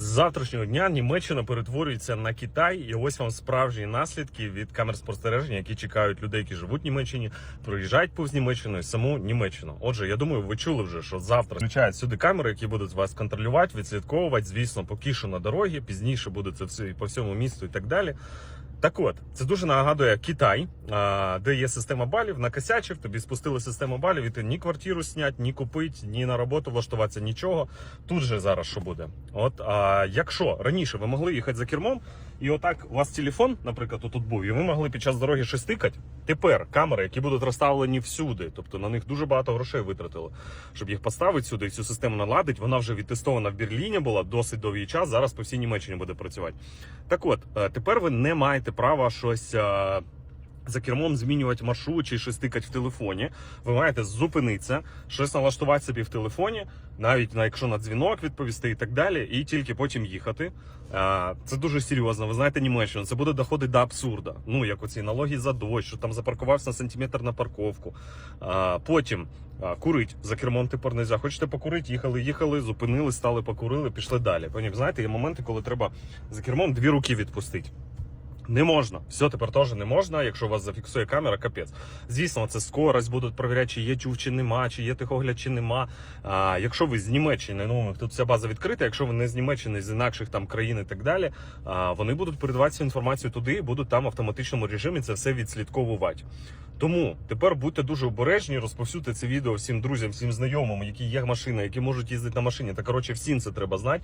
З завтрашнього дня Німеччина перетворюється на Китай, і ось вам справжні наслідки від камер спостереження, які чекають людей, які живуть в Німеччині, проїжджають повз Німеччину і саму Німеччину. Отже, я думаю, ви чули вже, що завтра включають сюди камери, які будуть вас контролювати, відслідковувати. Звісно, поки що на дорогі, пізніше буде це все і по всьому місту і так далі. Так от, це дуже нагадує Китай, де є система балів, накосячив, тобі спустили систему балів, і ти ні квартиру снять, ні купить, ні на роботу влаштуватися, нічого. Тут же зараз що буде? От а, якщо раніше ви могли їхати за кермом, і отак у вас телефон, наприклад, тут був, і ви могли під час дороги щось тикати. Тепер камери, які будуть розставлені всюди, тобто на них дуже багато грошей витратили, щоб їх поставити сюди і цю систему наладить. Вона вже відтестована в Берліні була досить довгий час. Зараз по всій Німеччині буде працювати. Так от, е, тепер ви не маєте права щось. За кермом змінювати маршрут чи щось тикати в телефоні. Ви маєте зупинитися, щось налаштувати собі в телефоні, навіть на якщо на дзвінок відповісти і так далі, і тільки потім їхати. Це дуже серйозно. Ви знаєте Німеччину, це буде доходити до абсурда. Ну як оці налоги за дощ, що там запаркувався на сантиметр на парковку. Потім курить за кермом тепер не можна. Хочете покурити, їхали, їхали, зупинили, стали, покурили, пішли далі. Понім, знаєте, є моменти, коли треба за кермом дві руки відпустити. Не можна. Все тепер теж не можна, якщо вас зафіксує камера, капець. Звісно, це скорость будуть перевіряти, чи є чув, чи нема, чи є тихогляд, чи нема. А, якщо ви з Німеччини, ну тут вся база відкрита. Якщо ви не з Німеччини, з інакших там країн і так далі, а, вони будуть передавати цю інформацію туди, і будуть там в автоматичному режимі це все відслідковувати. Тому тепер будьте дуже обережні, розповсюдьте це відео всім друзям, всім знайомим, які є машина, які можуть їздити на машині. Та коротше, всім це треба знати.